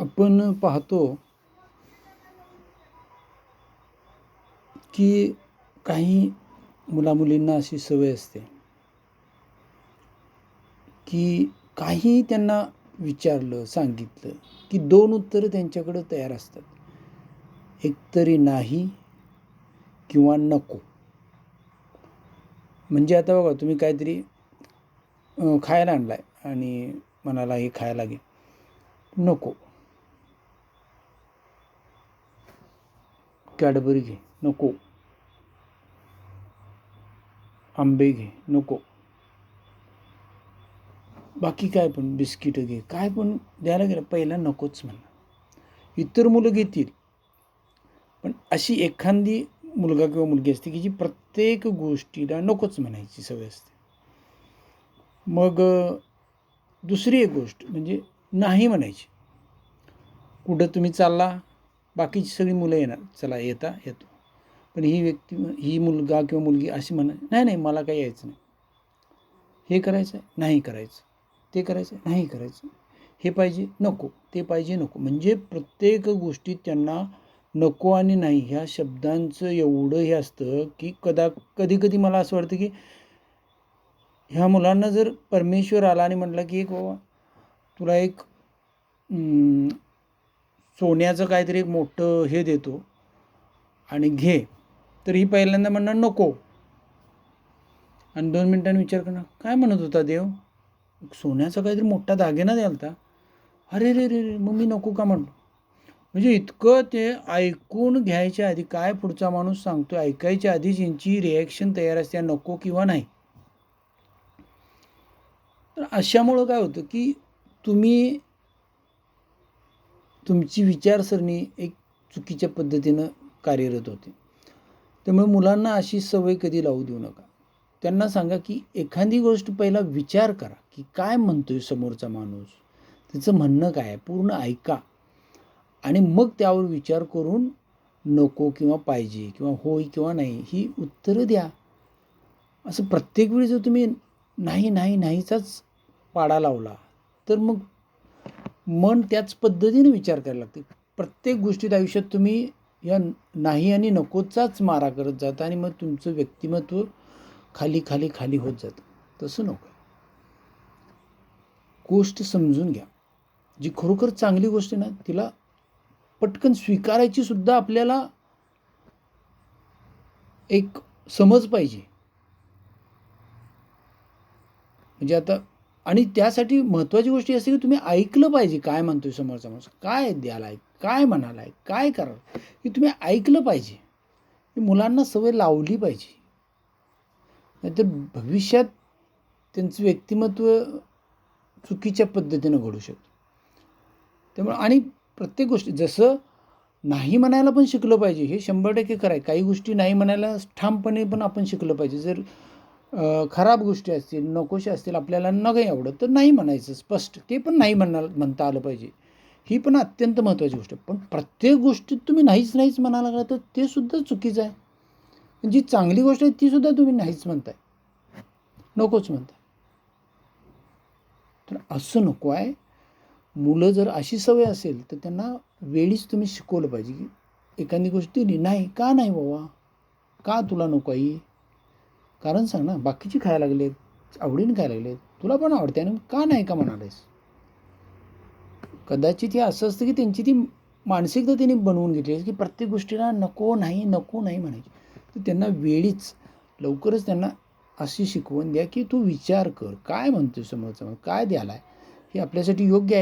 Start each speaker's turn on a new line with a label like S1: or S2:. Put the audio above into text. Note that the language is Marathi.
S1: आपण पाहतो की काही मुलामुलींना अशी सवय असते की काही त्यांना विचारलं सांगितलं की दोन उत्तरं त्यांच्याकडं तयार असतात. एकतरी नाही किंवा नको. म्हणजे आता बघा तुम्ही काहीतरी खायला आणलाय आहे आणि मनाला हे खायला घे. नको. कॅडबरी घे नको. आंबे घे नको. बाकी काय पण बिस्किटं घे काय पण द्यायला गेलं पहिला नकोच म्हणा. इतर मुलं घेतील पण अशी एखादी मुलगा किंवा मुलगी असते की जी प्रत्येक गोष्टीला नकोच म्हणायची सवय असते. मग दुसरी एक गोष्ट म्हणजे नाही म्हणायची. कुठं तुम्ही चालला बाकीची सगळी मुलं येणार चला येता येतो. पण ही व्यक्ती ही मुलगा किंवा मुलगी अशी म्हणा नाही नाही मला काही यायचं नाही. हे करायचं आहे? नाही करायचं. ते करायचं आहे? नाही करायचं. हे पाहिजे? नको. ते पाहिजे? नको. म्हणजे प्रत्येक गोष्टीत त्यांना नको आणि नाही. ह्या शब्दांचं एवढं हे असतं की कदा कधी कधी मला असं वाटतं की ह्या मुलांना जर परमेश्वर आला आणि म्हटलं की एक बाबा तुला एक सोन्याचं काहीतरी एक मोठं हे देतो. आणि घे. तर ही पहिल्यांदा म्हणणार नको. आणि दोन मिनिटांनी विचार करणार काय म्हणत होता देव? सोन्याचा काहीतरी मोठा दागिना द्याल होता अरे रे रे रे मग मी नको का म्हणतो म्हणजे इतकं ते ऐकून घ्यायच्या आधी काय पुढचा माणूस सांगतो ऐकायच्या आधीच यांची रिॲक्शन तयार असते नको किंवा नाही. तर अशामुळं काय होतं की तुम्ही तुमची विचारसरणी एक चुकीच्या पद्धतीनं कार्यरत होते. त्यामुळे मुलांना अशी सवय कधी लावू देऊ नका. त्यांना सांगा की एखादी गोष्ट पहिला विचार करा की काय म्हणतो आहे समोरचा माणूस? त्याचं म्हणणं काय आहे? पूर्ण ऐका. आणि मग त्यावर विचार करून नको किंवा पाहिजे किंवा होय किंवा नाही ही उत्तरं द्या. असं प्रत्येक वेळी जर तुम्ही नाही नाही नाहीचाच पाडा लावला तर मग मन त्याच पद्धतीने विचार करायला लागते. प्रत्येक गोष्टीत आयुष्यात तुम्ही या नाही आणि नकोचाच मारा करत जाता आणि मग तुमचं व्यक्तिमत्व खाली खाली खाली होत जातं. तसं नको. गोष्ट समजून घ्या. जी खरोखर चांगली गोष्ट आहे ना तिला पटकन स्वीकारायची सुद्धा आपल्याला एक समज पाहिजे. म्हणजे आता आणि त्यासाठी महत्त्वाची गोष्ट असते की तुम्ही ऐकलं पाहिजे काय म्हणतोय समोरचा माणूस. काय द्यालाय काय म्हणालाय काय कराल हे तुम्ही ऐकलं पाहिजे. ही मुलांना सवय लावली पाहिजे. नाहीतर भविष्यात त्यांचं व्यक्तिमत्व चुकीच्या पद्धतीनं घडू शकतं. त्यामुळे आणि प्रत्येक गोष्टी जसं नाही म्हणायला पण शिकलं पाहिजे हे शंभर टक्के खरं आहे. काही गोष्टी नाही म्हणायला ठामपणे पण आपण शिकलं पाहिजे. जर खराब गोष्टी असतील नकोशा असतील आपल्याला न काही आवडत तर नाही म्हणायचं स्पष्ट. ते पण नाही म्हणा म्हणता आलं पाहिजे. ही पण अत्यंत महत्त्वाची गोष्ट आहे. पण प्रत्येक गोष्टीत तुम्ही नाहीच नाहीच म्हणायला लागला तर ते सुद्धा चुकीचं आहे. जी चांगली गोष्ट आहे तीसुद्धा तुम्ही नाहीच म्हणताय. नकोच म्हणताय. तर असं नको आहे. मुलं जर अशी सवय असेल तर त्यांना वेळीच तुम्ही शिकवलं पाहिजे की एखादी गोष्ट दिली नाही का नाही बाबा? का तुला नको आहे कारण सांग ना बाकीची खायला लागलेत आवडीने खायला लागलेत तुला पण आवडते आणि का नाही का म्हणालेस कदाचित हे असं असतं की त्यांची ती मानसिकता त्यांनी बनवून घेतली आहे की प्रत्येक गोष्टीला नको नाही नको नाही म्हणायची. तर त्यांना वेळीच लवकरच त्यांना अशी शिकवण द्या की तू विचार कर काय म्हणतोय समोरचा माणूस, काय द्यालाय? हे आपल्यासाठी योग्य आहे.